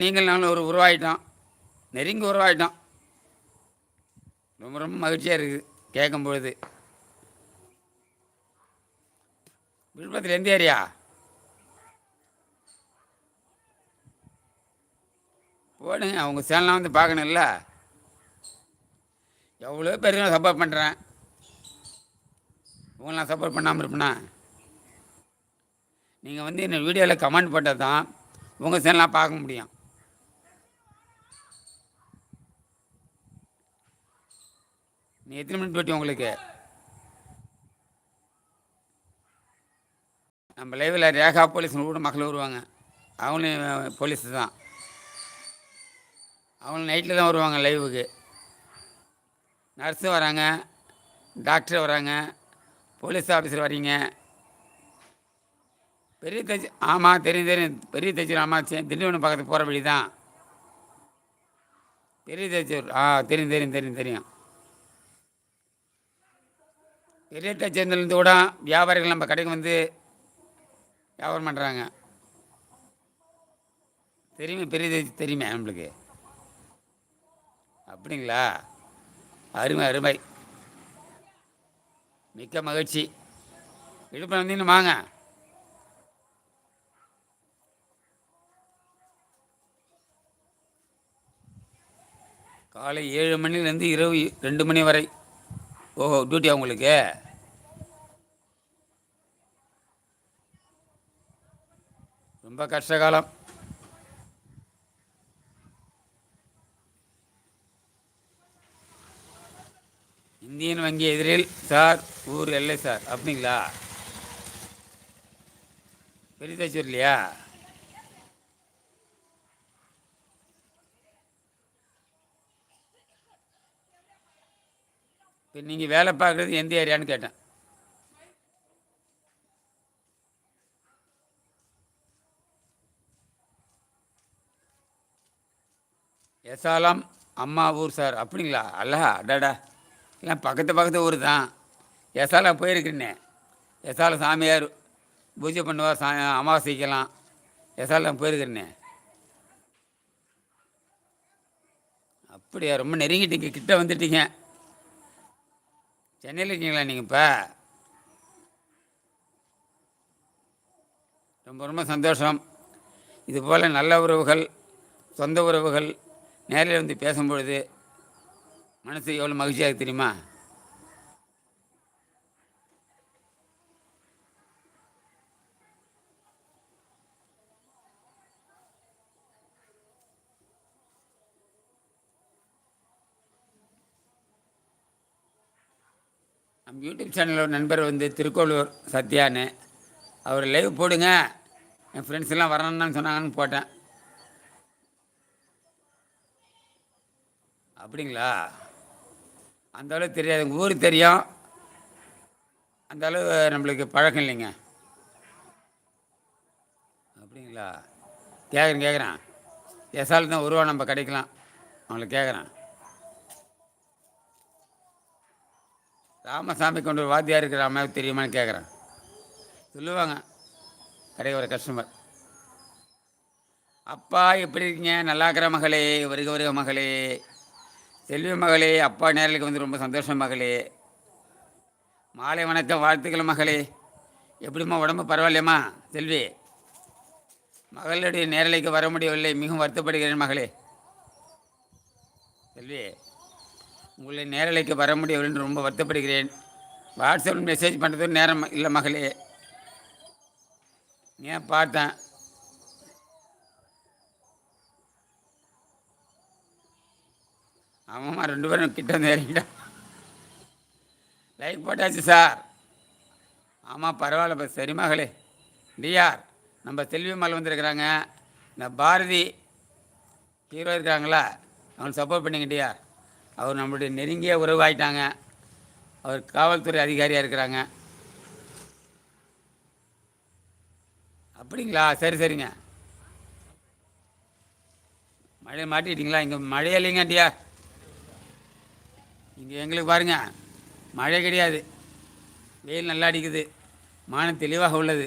நீங்கள் நானும் ஒரு உருவாயிட்டோம் நெருங்கி உருவாயிட்டோம் ரொம்ப ரொம்ப மகிழ்ச்சியாக இருக்குது கேட்கும் பொழுது விழுப்புரத்தில் எந்த ஏரியா? போடுங்க அவங்க சேனலாம் வந்து பார்க்கணும்ல. எவ்வளோ பேருக்கு நான் சப்போர்ட் பண்ணுறேன் உங்களை சப்போர்ட் பண்ணாமல் இருப்பேனா? நீங்கள் வந்து என்ன வீடியோவில் கமெண்ட் போட்டால் தான் உங்கள் சேனலாக பார்க்க முடியும். நீ எத்தனை மினிட் போட்டி உங்களுக்கு? நம்ம லைவில் ரேகா போலீஸ் கூட மக்கள் வருவாங்க. அவங்களும் போலீஸ் தான். அவங்களும் நைட்டில் தான் வருவாங்க லைவுக்கு நர்ஸு வராங்க டாக்டர் வராங்க போலீஸ் ஆஃபீஸர் வரீங்க பெரிய தச்சு ஆமாம் தெரியும் தெரியும். பெரிய தச்சூர் ஆமாம் திண்டிவனம் பக்கத்து போகிற வழி தான். பெரிய தச்சூர் ஆ தெரியும் தெரியும் தெரியும் தெரியும். பெரிய தச்சேந்திலேருந்து கூட வியாபாரிகள் நம்ம கடைக்கு வந்து வியாபாரம் பண்ணுறாங்க தெரியுமே பெரிய தெரியுமே நம்மளுக்கு. அப்படிங்களா? அருமை அருமை. மிக்க மகிழ்ச்சி. விழுப்புரம் வந்தீங்கன்னு வாங்க. காலை ஏழு மணிலேருந்து இரவு ரெண்டு மணி வரை. ஓஹோ டியூட்டியா உங்களுக்கு? ரொம்ப கஷ்டகாலம் இந்தியன் வங்கி எதிரில் சார் ஊர் எல்லை சார். அப்படிங்களா? பெரியதாச்சூர் இல்லையா? இப்போ நீங்கள் வேலை பார்க்குறது எந்த ஏரியான்னு கேட்டேன். எசாலம் அம்மா ஊர் சார். அப்படிங்களா? அல்ல அடாடா. எல்லாம் பக்கத்து பக்கத்து ஊர் தான். எசாலம் போயிருக்கேன்னே எசால சாமியார் பூஜை பண்ணுவார் சா அமாவாசைக்கெல்லாம். எசாலம் போயிருக்கிறேனே. அப்படியா ரொம்ப நெருங்கிட்டீங்க. கிட்ட வந்துட்டீங்க. சென்னையில் இருக்கீங்களா நீங்கள் இப்போ? ரொம்ப ரொம்ப சந்தோஷம். இதுபோல் நல்ல உறவுகள் சொந்த உறவுகள் நேரில் வந்து பேசும்பொழுது மனசு எவ்வளோ மகிழ்ச்சியாக தெரியுமா? நம்ம யூடியூப் சேனலில் ஒரு நண்பர் வந்து திருக்கோளூர் சத்யான்னு. அவர் லைவ் போடுங்க. என் ஃப்ரெண்ட்ஸ் எல்லாம் வரணும்னு சொன்னாங்கன்னு போட்டேன். அப்படிங்களா? அந்த அளவு தெரியாது. எங்கள் ஊர் தெரியும். அந்த அளவு நம்மளுக்கு பழக்கம் இல்லைங்க. அப்படிங்களா? கேட்குறேன் கேட்குறேன் எசால் தான் உருவா நம்ம கிடைக்கலாம். அவங்களுக்கு கேட்குறேன் ராமசாமி கொண்டு ஒரு வாத்தியார் இருக்கிற அம்மாவுக்கு தெரியுமான்னு கேட்குறேன் சொல்லுவாங்க. கடை ஒரு கஸ்டமர் அப்பா எப்படி இருக்கீங்க? நல்லா இருக்கிற மகளே வருக வருக மகளே. செல்வி மகளே அப்பா நேரலுக்கு வந்து ரொம்ப சந்தோஷம் மகளே. மாலை வணக்கம் வாழ்த்துக்கள் மகளே. எப்படிம்மா உடம்பு பரவாயில்லையம்மா செல்வி? மகளுடைய நேரலைக்கு வர முடியவில்லை. மிகவும் வருத்தப்படுகிறேன் மகளே. செல்வி உங்களை நேரலைக்கு வர முடியவில்லை என்று ரொம்ப வருத்தப்படுகிறேன். வாட்ஸ்அப்பில் மெசேஜ் பண்ணுறது நேரம் இல்லை மகளே. ஏன் பார்த்தேன்? ஆமாம்மா ரெண்டு பேரும் கிட்ட வந்து லைக் போட்டாச்சு சார். ஆமாம் பரவாயில்ல இப்போ சரி மகளே. டிஆர் நம்ம செல்வி மகள் வந்திருக்கிறாங்க. இந்த பாரதி ஹீரோ இருக்காங்களா? அவங்களுக்கு சப்போர்ட் பண்ணிங்க டிஆர். அவர் நம்மளுடைய நெருங்கிய உறவாயிட்டாங்க. அவர் காவல்துறை அதிகாரியாக இருக்கிறாங்க. அப்படிங்களா? சரி சரிங்க. மழையை மாட்டிட்டீங்களா? இங்கே மழையே இல்லைங்கண்டியா இங்கே எங்களுக்கு பாருங்க மழை கிடையாது. வெயில் நல்லா அடிக்குது. மானம் தெளிவாக உள்ளது.